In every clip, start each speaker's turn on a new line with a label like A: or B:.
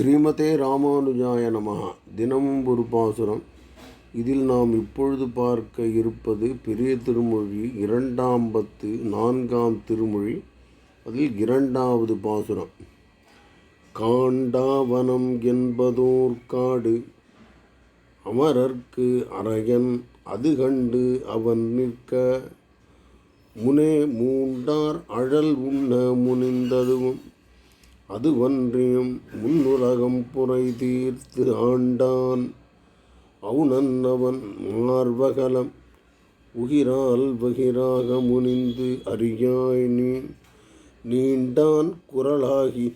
A: ஸ்ரீமதே ராமானுஜாய நமகா தினமும் ஒரு பாசுரம். இதில் நாம் இப்பொழுது பார்க்க இருப்பது பெரிய திருமொழி இரண்டாம் பத்து நான்காம் திருமொழி. அதில் இரண்டாவது பாசுரம். காண்டாவனம் என்பதோர் காடு. அமரர்க்கு அரையன் அது கண்டு அவன் நிற்க. முனே மூண்டார் அழல் உண்ண முனிந்ததுவும் அது ஒன்றியும் முன்னுலகம் புரை தீர்த்து ஆண்டான். அவுணன்னவன் மார்வகலம் உகிரால் வகிராக முனிந்து அறியாய் நீ நீண்டான் குரலாகி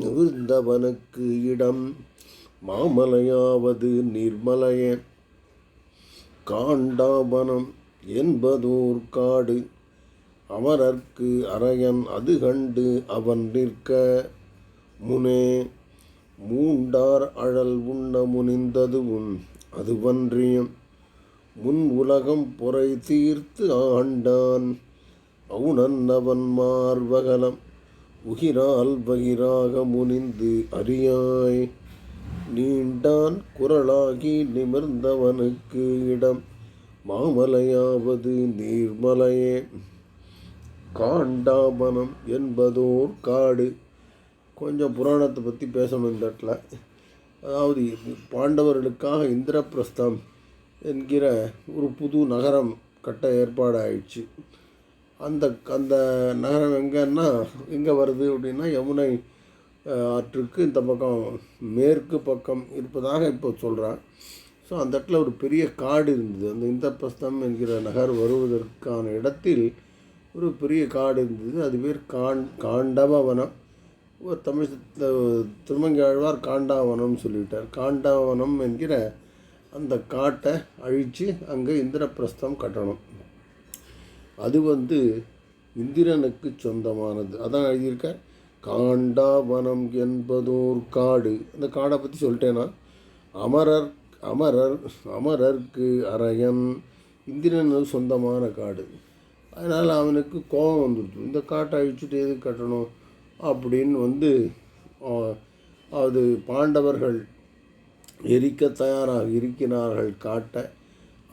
A: நிமிர்ந்தவனுக்கு இடம் மாமலையாவது நிர்மலைய காண்டாபனம் என்பதோர் காடு அமரர்க்கு அரையன் அது கண்டு அவன் நிற்க முனே மூண்டார் அழல் உண்ண முனிந்ததுவும் அதுவன்றியும் முன் உலகம் பொறை தீர்த்து ஆண்டான் அவுணன்னவன் மார்வகலம் உகிரால் பகிராக முனிந்து அறியாய். நீண்டான் குரலாகி நிமிர்ந்தவனுக்கு இடம் மாமலையாவது நீர்மலையே. காண்டாபனம் என்பதோர் காடு. கொஞ்சம் புராணத்தை பற்றி பேசணும் இந்த இடத்துல. அதாவது பாண்டவர்களுக்காக இந்திரபிரஸ்தம் என்கிற ஒரு புது நகரம் கட்ட ஏற்பாடு ஆயிடுச்சு அந்த அந்த நகரம் எங்கன்னா எங்கே வருது அப்படின்னா யமுனை ஆற்றுக்கு இந்த பக்கம் மேற்கு பக்கம் இருப்பதாக இப்போ சொல்கிறான் ஸோ அந்த இடத்துல ஒரு பெரிய காடு இருந்தது. அந்த இந்திரபிரஸ்தம் என்கிற நகர் வருவதற்கான இடத்தில் ஒரு பெரிய காடு இருந்தது. அது பேர் காண் காண்டவவனம். ஒரு தமிழ் த- காண்டாவனம்னு சொல்லிட்டார். காண்டாவனம் என்கிற அந்த காட்டை அழித்து அங்கே இந்திரப்பிரஸ்தம் கட்டணும். அது வந்து இந்திரனுக்கு சொந்தமானது. அதான் எழுதியிருக்கார். காண்டாவனம் என்பதோர் காடு. அந்த காடை பற்றி சொல்லிட்டேனா? அமரர் அமரர் அமரர்க்கு அரையன். இந்திரனுக்கு சொந்தமான காடு. அதனால் அவனுக்கு கோபம் வந்துடுச்சு இந்த காட்டை அழிச்சுட்டு எது கட்டணும்? அப்படின்னு வந்து அது பாண்டவர்கள் எரிக்க தயாராக இருக்கிறார்கள் காட்ட.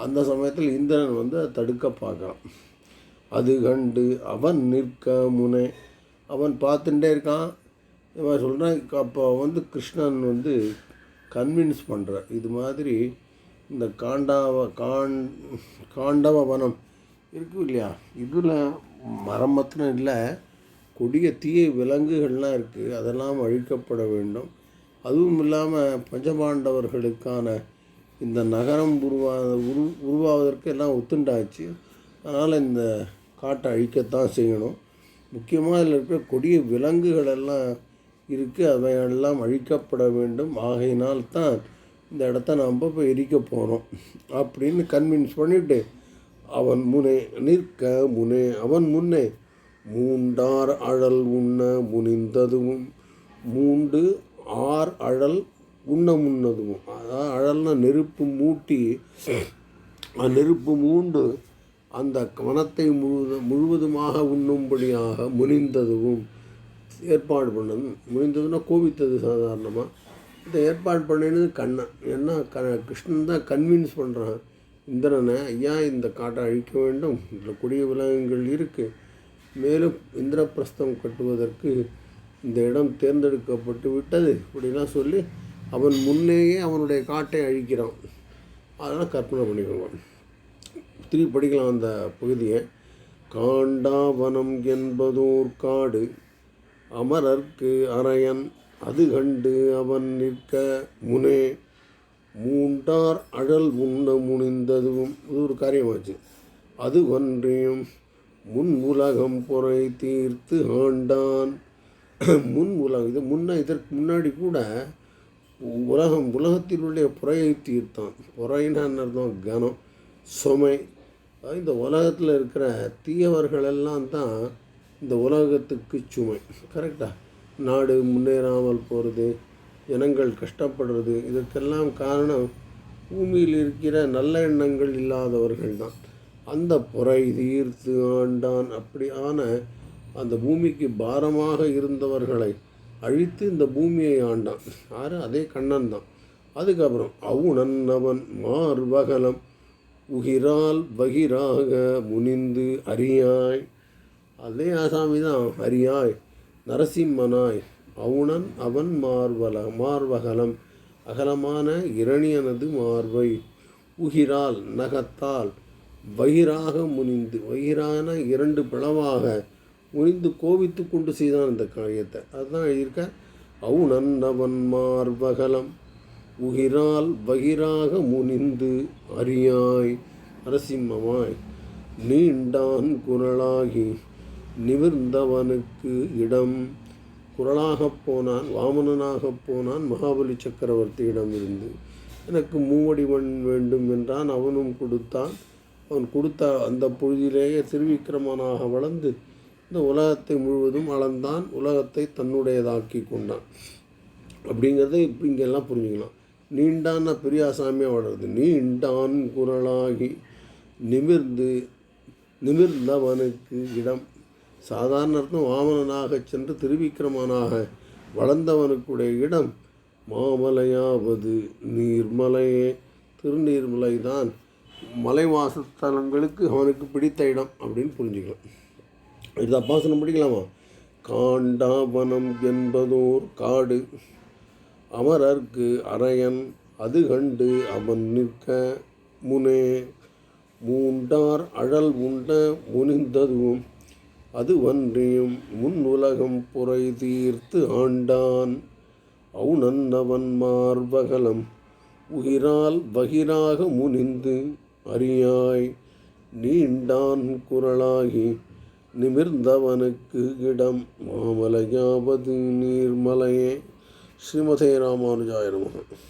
A: அந்த சமயத்தில் இந்திரன் வந்து அதை தடுக்க பார்க்குறான். அது கண்டு அவன் நிற்க முனை. அவன் பார்த்துட்டே இருக்கான். இவன் சொல்கிறான் அப்போ வந்து கிருஷ்ணன் வந்து கன்வின்ஸ் பண்ணுற இது மாதிரி இந்த காண்டாவ காண் காண்டவ வனம் இருக்கும் இல்லையா? இதில் மரம் மாத்திரம் இல்லை கொடிய தீய விலங்குகள்லாம் இருக்குது அதெல்லாம் அழிக்கப்பட வேண்டும். அதுவும் இல்லாமல் பஞ்சபாண்டவர்களுக்கான இந்த நகரம் உருவா உரு உருவாவதற்கு எல்லாம் ஒத்துண்டாச்சு. அதனால் இந்த காட்டை அழிக்கத்தான் செய்யணும். முக்கியமாக அதில் இருக்கிற கொடிய விலங்குகள் எல்லாம் இருக்குது அவையெல்லாம் அழிக்கப்பட வேண்டும். ஆகையினால் தான் இந்த இடத்த நாம் இப்போ எரிக்க போகிறோம் அப்படின்னு கன்வின்ஸ் பண்ணிவிட்டு அவன் முனே நிற்க முனே அவன் முன்னே மூண்டார் அழல் உண்ண முனிந்ததுவும் மூண்டு ஆர் அழல் உண்ண முன்னதுவும். அதாவது அழல்னா நெருப்பு மூட்டி நெருப்பு மூண்டு அந்த கவனத்தை முழுவது முழுவதுமாக உண்ணும்படியாக முனிந்ததுவும். ஏற்பாடு பண்ணது முனிந்ததுன்னா கோபித்தது சாதாரணமாக இந்த ஏற்பாடு பண்ணினது கண்ணன். ஏன்னா க கிருஷ்ணன் தான் கன்வின்ஸ் பண்ணுறான் இந்திரனை ஐயா இந்த காட்டை அழிக்க வேண்டும் இதில் கொடிய விலங்குகள் இருக்குது மேலும் இந்திரபிரஸ்தம் கட்டுவதற்கு இந்த இடம் தேர்ந்தெடுக்கப்பட்டு விட்டது இப்படிலாம் சொல்லி அவன் முன்னேயே அவனுடைய காட்டை அழிக்கிறான். அதெல்லாம் கற்பனை பண்ணிக்கோங்க. திருப்பி படிக்கலாம் அந்த பகுதியை. காண்டாவனம் என்பதோர் காடு அமரர்க்கு அரையன் அது கண்டு அவன் நிற்க முனே மூண்டார் அழல் உண்ண முனிந்ததுவும் இது ஒரு காரியமாச்சு. அது ஒன்றையும் முன் உலகம் பொறை தீர்த்து ஆண்டான். முன் உலகம் இது முன்ன இதற்கு முன்னாடி கூட உலகம் உலகத்தினுடைய புறையை தீர்த்தான். புறைன்னு அர்த்தம்? கனம் சுமை. இந்த உலகத்தில் இருக்கிற தீயவர்கள் எல்லாம் தான் இந்த உலகத்துக்கு சுமை. கரெக்டாக நாடு முன்னேறாமல் போகிறது ஜனங்கள் கஷ்டப்படுறது இதற்கெல்லாம் காரணம் பூமியில் இருக்கிற நல்ல எண்ணங்கள் இல்லாதவர்கள் தான். அந்த புரை தீர்த்து ஆண்டான். அப்படியான அந்த பூமிக்கு பாரமாக இருந்தவர்களை அழித்து இந்த பூமியை ஆண்டான். யார்? அதே கண்ணன் தான். அதுக்கப்புறம் அவுணன் அவன் மார்பகலம் உகிரால் பகிராக முனிந்து அறியாய் அதே ஆசாமி தான் அறியாய் நரசிம்மனாய் அவுணன் அவன் மார்வல மார்பகலம் அகலமான இரணியனது மார்பை. உகிரால் நகத்தால் வயிறாக முனிந்து வயிறான இரண்டு பிளவாக முனிந்து கோவித்து கொண்டு செய்தான் இந்த காரியத்தை. அதுதான் எழுதியிருக்க அவுணன் அவன் மார்பகலம் உகிரால் பகிராக முனிந்து அரியாய் நரசிம்மமாய் நீண்டான் குரலாகி நிமிர்ந்தவனுக்கு இடம் குரலாகப் போனான் வாமனனாகப் போனான் மகாபலி சக்கரவர்த்தியிடம் இருந்து. எனக்கு மூவடிவன் வேண்டும் என்றான். அவனும் கொடுத்தான். அவன் கொடுத்த அந்த பொழுதிலேயே திருவிக்கிரமனாக வளர்ந்து இந்த உலகத்தை முழுவதும் அளந்தான். உலகத்தை தன்னுடையதாக்கி கொண்டான். அப்படிங்கிறத இப்போ இங்கெல்லாம் புரிஞ்சுக்கலாம். நீண்டான பெரியாசாமியாக வளருது. நீண்டான் குரலாகி நிமிர்ந்து நிமிர்ந்தவனுக்கு இடம் சாதாரண அர்த்தம் வாமனனாக சென்று திருவிக்கிரமனாக வளர்ந்தவனுக்குடைய இடம் மாமலையாவது நீர்மலையே. திருநீர்மலை தான் மலைவாசத்தலங்களுக்கு அவனுக்கு பிடித்த இடம் அப்படின்னு புரிஞ்சுக்கலாம். இது அப்பாசனம் படிக்கலாமா? காண்டாவனம் என்பதோர் காடு. அமரர்க்கு அரையன் அது கண்டு அவன் நிற்க முனே. மூண்டார் அழல் உண்ட முனிந்ததுவும் அது ஒன்றியும் முன் உலகம் புரை தீர்த்து ஆண்டான். அவுணன்னவன் மார்பகலம் உயிரால் பகிராக முனிந்து அறியாய். நீண்டான் குரலாகி நிமிர்ந்தவனுக்கு இடம் மாமலையாவது நீர்மலையே. ஸ்ரீமதே ராமானுஜாய நமக.